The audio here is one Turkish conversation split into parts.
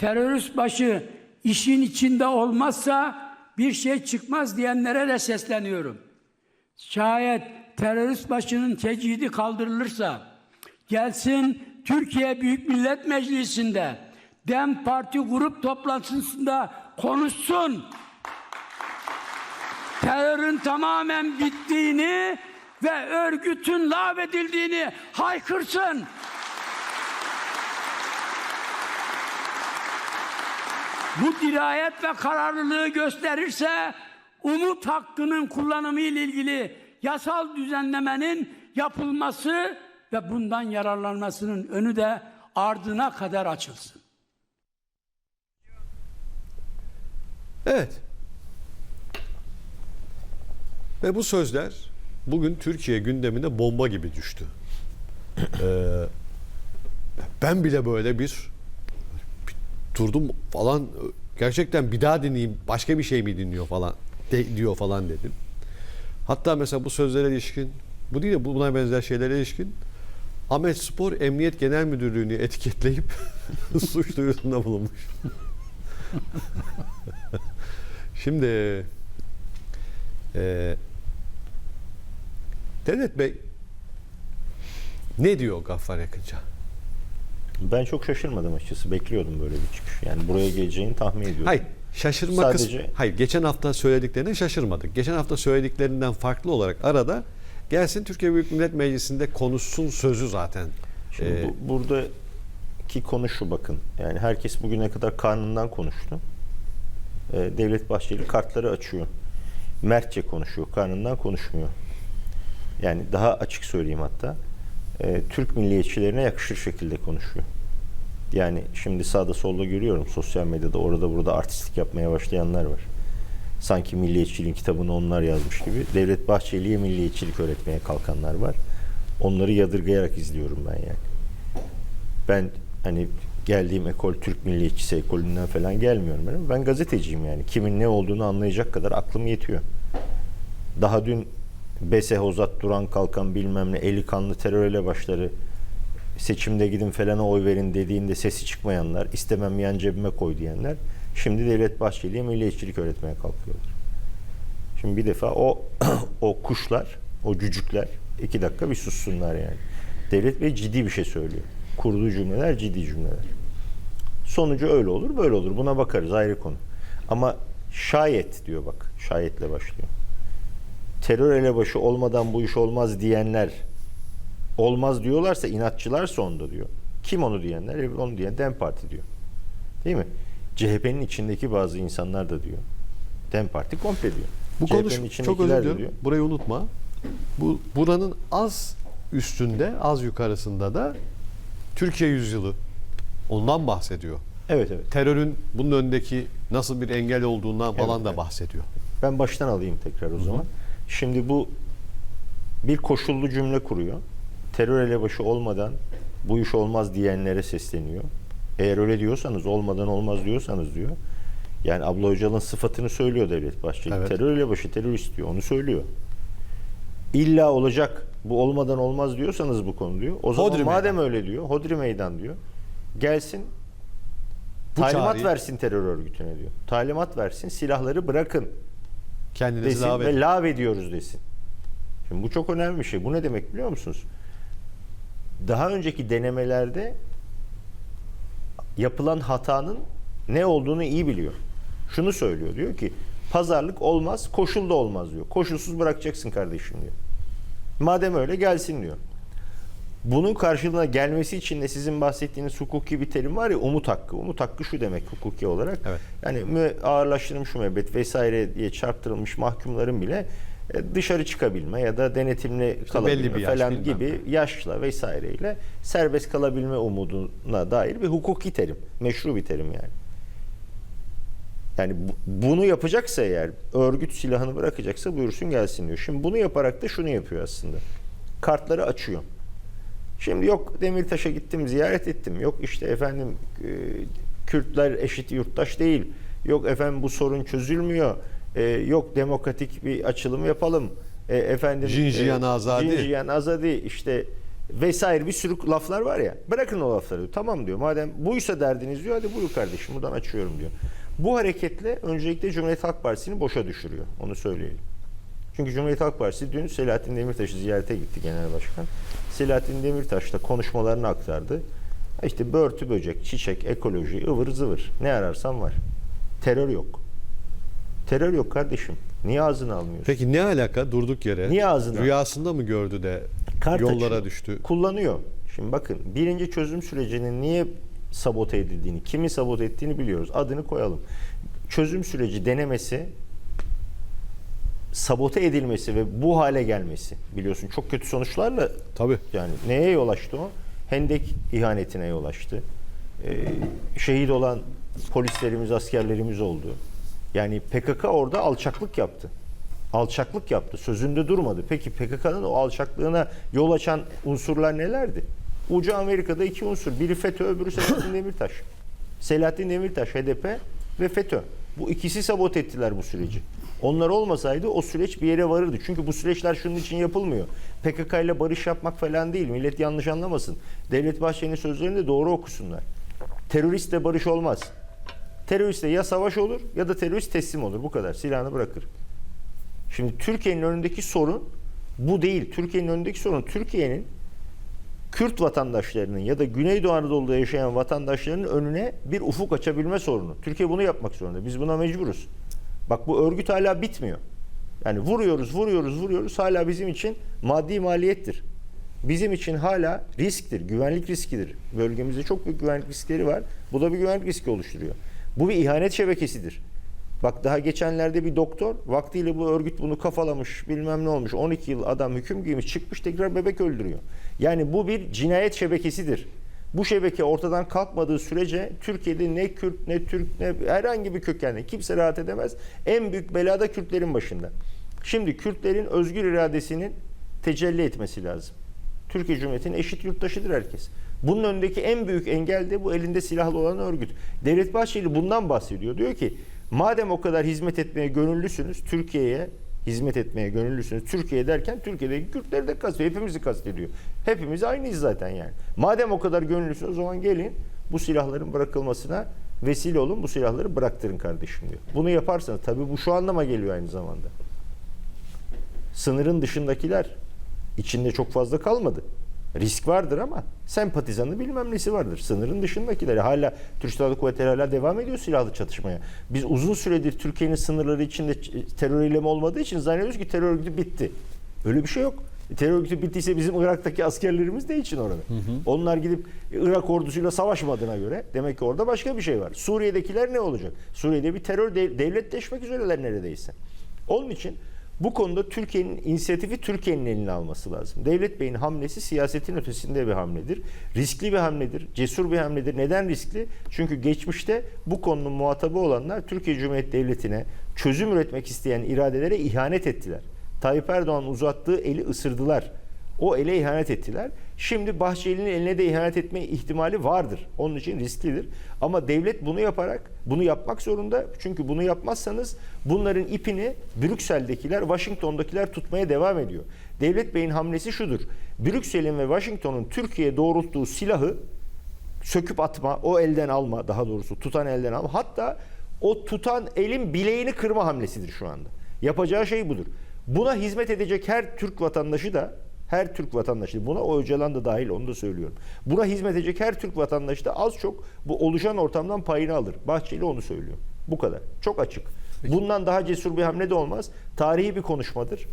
terörist başı işin içinde olmazsa bir şey çıkmaz diyenlere de sesleniyorum. Şayet terörist başının tecidi kaldırılırsa gelsin Türkiye Büyük Millet Meclisi'nde DEM Parti grup toplantısında konuşsun. Terörün tamamen bittiğini ve örgütün lağvedildiğini haykırsın. Bu dirayet ve kararlılığı gösterirse umut hakkının kullanımı ile ilgili yasal düzenlemenin yapılması ve bundan yararlanmasının önü de ardına kadar açılsın. Evet. Ve bu sözler bugün Türkiye gündemine bomba gibi düştü. Ee, ben bile böyle bir, bir durdum falan gerçekten bir daha dinleyeyim başka bir şey mi dinliyor falan de- diyor falan dedim. Hatta mesela bu sözlere ilişkin bu değil de buna benzer şeylere ilişkin Ahmet Spor Emniyet Genel Müdürlüğü'nü etiketleyip suç duyurusunda bulunmuş. Şimdi e, Devlet Bey ne diyor Gaffar Yakınca? Ben çok şaşırmadım açıkçası. Bekliyordum böyle bir çıkış. Yani buraya geleceğini tahmin ediyordum. Hayır, şaşırma Sadece- kısmı. Hayır, geçen hafta söylediklerine şaşırmadık. Geçen hafta söylediklerinden farklı olarak arada gelsin Türkiye Büyük Millet Meclisi'nde konuşsun sözü zaten. Şimdi Ee, bu, buradaki konu şu bakın. Yani herkes bugüne kadar karnından konuştu. Ee, Devlet Bahçeli kartları açıyor. Mertçe konuşuyor. Karnından konuşmuyor. Yani daha açık söyleyeyim hatta. Ee, Türk milliyetçilerine yakışır şekilde konuşuyor. Yani şimdi sağda solda görüyorum sosyal medyada orada burada artistlik yapmaya başlayanlar var. Sanki milliyetçiliğin kitabını onlar yazmış gibi. Devlet Bahçeli'ye milliyetçilik öğretmeye kalkanlar var. Onları yadırgayarak izliyorum ben yani. Ben hani geldiğim ekol Türk milliyetçisi ekolünden falan gelmiyorum ben. Ben gazeteciyim yani. Kimin ne olduğunu anlayacak kadar aklım yetiyor. Daha dün Bese Hozat Duran Kalkan bilmem ne eli kanlı terör elebaşları seçimde gidin falana oy verin dediğinde sesi çıkmayanlar, istemem yan cebime koy diyenler şimdi Devlet Bahçeli'ye milliyetçilik öğretmeye kalkıyorlar. Şimdi bir defa o o kuşlar, o cücükler iki dakika bir sussunlar yani. Devlet Bey ciddi bir şey söylüyor. Kurduğu cümleler ciddi cümleler. Sonucu öyle olur, böyle olur. Buna bakarız ayrı konu. Ama şayet diyor bak, şayetle başlıyor. Terör elebaşı olmadan bu iş olmaz diyenler olmaz diyorlarsa inatçılarsa onda diyor. Kim onu diyenler? Evet, Onu diyen DEM Parti diyor. Değil mi? CHP'nin içindeki bazı insanlar da diyor. DEM Parti komple diyor. bu CHP'nin konuş çok özür diliyorum. diyor. Burayı unutma. Bu buranın az üstünde, az yukarısında da Türkiye yüzyılı ondan bahsediyor. Evet evet. Terörün bunun önündeki nasıl bir engel olduğundan falan Evet, da evet. bahsediyor. Ben baştan alayım tekrar o zaman. Şimdi bu bir koşullu cümle kuruyor. Terör elebaşı olmadan bu iş olmaz diyenlere sesleniyor. Eğer öyle diyorsanız olmadan olmaz diyorsanız diyor. Yani Abla Öcalan sıfatını söylüyor Devlet Bahçeli. Evet. Terör elebaşı terörist diyor. Onu söylüyor. İlla olacak bu olmadan olmaz diyorsanız bu konu diyor. O zaman Hodri madem meydan. öyle diyor. Hodri meydan diyor. Gelsin Bu talimat çağrıyı- versin terör örgütüne diyor. Talimat versin silahları bırakın Kendinizi desin davet ve lav ediyoruz desin. Şimdi bu çok önemli bir şey. Bu ne demek biliyor musunuz? Daha önceki denemelerde yapılan hatanın ne olduğunu iyi biliyor. Şunu söylüyor diyor ki pazarlık olmaz, koşul da olmaz diyor. Koşulsuz bırakacaksın kardeşim diyor. Madem öyle gelsin diyor. Bunun karşılığına gelmesi için de sizin bahsettiğiniz hukuki bir terim var ya umut hakkı. Umut hakkı şu demek hukuki olarak. Evet. Yani ağırlaştırılmış müebbet vesaire diye çarptırılmış mahkumların bile e, dışarı çıkabilme ya da denetimli kalabilme belli bir yaş, falan gibi yaşla vesaireyle serbest kalabilme umuduna dair bir hukuki terim. Meşru bir terim yani. Yani bu- bunu yapacaksa eğer örgüt silahını bırakacaksa buyursun gelsin diyor. Şimdi bunu yaparak da şunu yapıyor aslında. Kartları açıyor. Şimdi yok Demirtaş'a gittim ziyaret ettim. Yok işte efendim e, Kürtler eşit yurttaş değil. Yok efendim bu sorun çözülmüyor. E, yok demokratik bir açılım yapalım. E, efendim Jinjiyan azadi. Jinjiyan azadi işte vesaire bir sürü laflar var ya. Bırakın o lafları. diyor. Tamam diyor. Madem buysa derdiniz diyor. Hadi buyur kardeşim buradan açıyorum diyor. Bu hareketle öncelikle Cumhuriyet Halk Partisi'ni boşa düşürüyor. Onu söyleyelim. Çünkü Cumhuriyet Halk Partisi dün Selahattin Demirtaş'ı ziyarete gitti genel başkan. Selahattin Demirtaş da konuşmalarını aktardı. İşte börtü böcek, çiçek, ekoloji, ıvır zıvır. Ne ararsan var. Terör yok. Terör yok kardeşim. Niye ağzını almıyorsun? Peki ne alaka durduk yere? Niye ağzına? Rüyasında mı gördü de Kart yollara açıyor. düştü? Kullanıyor. Şimdi bakın birinci çözüm sürecinin niye sabote edildiğini, kimi sabote ettiğini biliyoruz. Adını koyalım. Çözüm süreci denemesi sabote edilmesi ve bu hale gelmesi biliyorsun çok kötü sonuçlarla Tabii. yani neye yol açtı o? Hendek ihanetine yol açtı. Ee, şehit olan polislerimiz, askerlerimiz oldu. Yani PKK orada alçaklık yaptı. Alçaklık yaptı. Sözünde durmadı. Peki PKK'nın o alçaklığına yol açan unsurlar nelerdi? Ucu Amerika'da iki unsur. Biri FETÖ, öbürü Selahattin Demirtaş. Selahattin Demirtaş, HDP ve FETÖ. Bu ikisi sabote ettiler bu süreci. Onlar olmasaydı o süreç bir yere varırdı. Çünkü bu süreçler şunun için yapılmıyor. PKK ile barış yapmak falan değil. Millet yanlış anlamasın. Devlet Bahçeli'nin sözlerini de doğru okusunlar. Teröristle barış olmaz. Teröristle ya savaş olur ya da terörist teslim olur. Bu kadar. Silahını bırakır. Şimdi Türkiye'nin önündeki sorun bu değil. Türkiye'nin önündeki sorun Türkiye'nin Kürt vatandaşlarının ya da Güneydoğu Anadolu'da yaşayan vatandaşlarının önüne bir ufuk açabilme sorunu. Türkiye bunu yapmak zorunda. Biz buna mecburuz. Bak bu örgüt hala bitmiyor. Yani vuruyoruz, vuruyoruz, vuruyoruz. Hala bizim için maddi maliyettir. Bizim için hala risktir, güvenlik riskidir. Bölgemizde çok büyük güvenlik riskleri var. Bu da bir güvenlik riski oluşturuyor. Bu bir ihanet şebekesidir. Bak daha geçenlerde bir doktor vaktiyle bu örgüt bunu kafalamış bilmem ne olmuş 12 yıl adam hüküm giymiş çıkmış tekrar bebek öldürüyor. Yani bu bir cinayet şebekesidir. Bu şebeke ortadan kalkmadığı sürece Türkiye'de ne Kürt ne Türk ne herhangi bir kökenli kimse rahat edemez. En büyük belada Kürtlerin başında. Şimdi Kürtlerin özgür iradesinin tecelli etmesi lazım. Türkiye Cumhuriyeti'nin eşit yurttaşıdır herkes. Bunun önündeki en büyük engel de bu elinde silahlı olan örgüt. Devlet Bahçeli bundan bahsediyor. Diyor ki madem o kadar hizmet etmeye gönüllüsünüz Türkiye'ye hizmet etmeye gönüllüsünüz. Türkiye derken Türkiye'deki Kürtleri de kastediyor. Hepimizi kastediyor. Hepimiz aynıyız zaten yani. Madem o kadar gönüllüsünüz o zaman gelin bu silahların bırakılmasına vesile olun. Bu silahları bıraktırın kardeşim diyor. Bunu yaparsanız tabii bu şu anlama geliyor aynı zamanda. Sınırın dışındakiler içinde çok fazla kalmadı. Risk vardır ama sempatizanı bilmem nesi vardır. Sınırın dışındakiler hala Türk Silahlı Kuvvetleri hala devam ediyor silahlı çatışmaya. Biz uzun süredir Türkiye'nin sınırları içinde terör eylemi olmadığı için zannediyoruz ki terör örgütü bitti. Öyle bir şey yok. Terör örgütü bittiyse bizim Irak'taki askerlerimiz ne için orada? Onlar gidip Irak ordusuyla savaşmadığına göre demek ki orada başka bir şey var. Suriye'dekiler ne olacak? Suriye'de bir terör de- devletleşmek üzereler neredeyse. Onun için bu konuda Türkiye'nin inisiyatifi Türkiye'nin eline alması lazım. Devlet Bey'in hamlesi siyasetin ötesinde bir hamledir. Riskli bir hamledir, cesur bir hamledir. Neden riskli? Çünkü geçmişte bu konunun muhatabı olanlar Türkiye Cumhuriyeti Devleti'ne çözüm üretmek isteyen iradelere ihanet ettiler. Tayyip Erdoğan uzattığı eli ısırdılar. O ele ihanet ettiler. Şimdi Bahçeli'nin eline de ihanet etme ihtimali vardır. Onun için risklidir. Ama devlet bunu yaparak, bunu yapmak zorunda. Çünkü bunu yapmazsanız bunların ipini Brüksel'dekiler, Washington'dakiler tutmaya devam ediyor. Devlet Bey'in hamlesi şudur. Brüksel'in ve Washington'un Türkiye'ye doğrulttuğu silahı söküp atma, o elden alma daha doğrusu tutan elden alma. Hatta o tutan elin bileğini kırma hamlesidir şu anda. Yapacağı şey budur. Buna hizmet edecek her Türk vatandaşı da her Türk vatandaşı buna o Öcalan da dahil onu da söylüyorum. Buna hizmet edecek her Türk vatandaşı da az çok bu oluşan ortamdan payını alır. Bahçeli onu söylüyor. Bu kadar. Çok açık. Bundan daha cesur bir hamle de olmaz. Tarihi bir konuşmadır.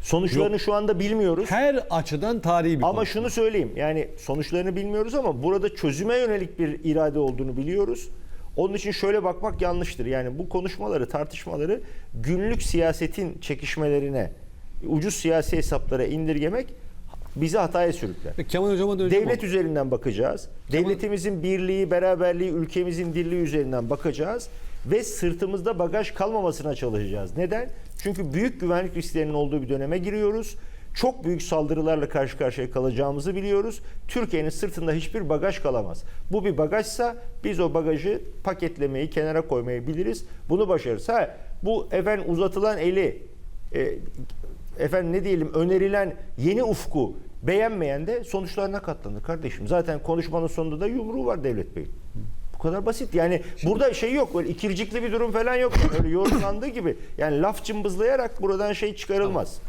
Sonuçlarını Yok. şu anda bilmiyoruz. Her açıdan tarihi bir Ama konu. şunu söyleyeyim. Yani sonuçlarını bilmiyoruz ama burada çözüme yönelik bir irade olduğunu biliyoruz. Onun için şöyle bakmak yanlıştır. Yani bu konuşmaları, tartışmaları günlük siyasetin çekişmelerine, ucuz siyasi hesaplara indirgemek bizi hataya sürükler. Peki Kemal Hocam'a döneceğim Devlet ama. üzerinden bakacağız. Devletimizin birliği, beraberliği, ülkemizin dirliği üzerinden bakacağız ve sırtımızda bagaj kalmamasına çalışacağız. Neden? Çünkü büyük güvenlik risklerinin olduğu bir döneme giriyoruz. Çok büyük saldırılarla karşı karşıya kalacağımızı biliyoruz. Türkiye'nin sırtında hiçbir bagaj kalamaz. Bu bir bagajsa biz o bagajı paketlemeyi, kenara koymayı biliriz. Bunu başarırız. Ha, bu efendim uzatılan eli, e, efendim ne diyelim önerilen yeni ufku Beğenmeyen de sonuçlarına katlanır kardeşim. Zaten konuşmanın sonunda da yumruğu var Devlet Bey. Bu kadar basit. Yani burada şey yok. Böyle ikircikli bir durum falan yok. Öyle yorumlandığı gibi. Yani laf cımbızlayarak buradan şey çıkarılmaz.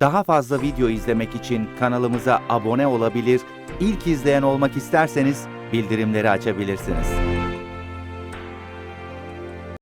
Daha fazla video izlemek için kanalımıza abone olabilir, ilk izleyen olmak isterseniz bildirimleri açabilirsiniz.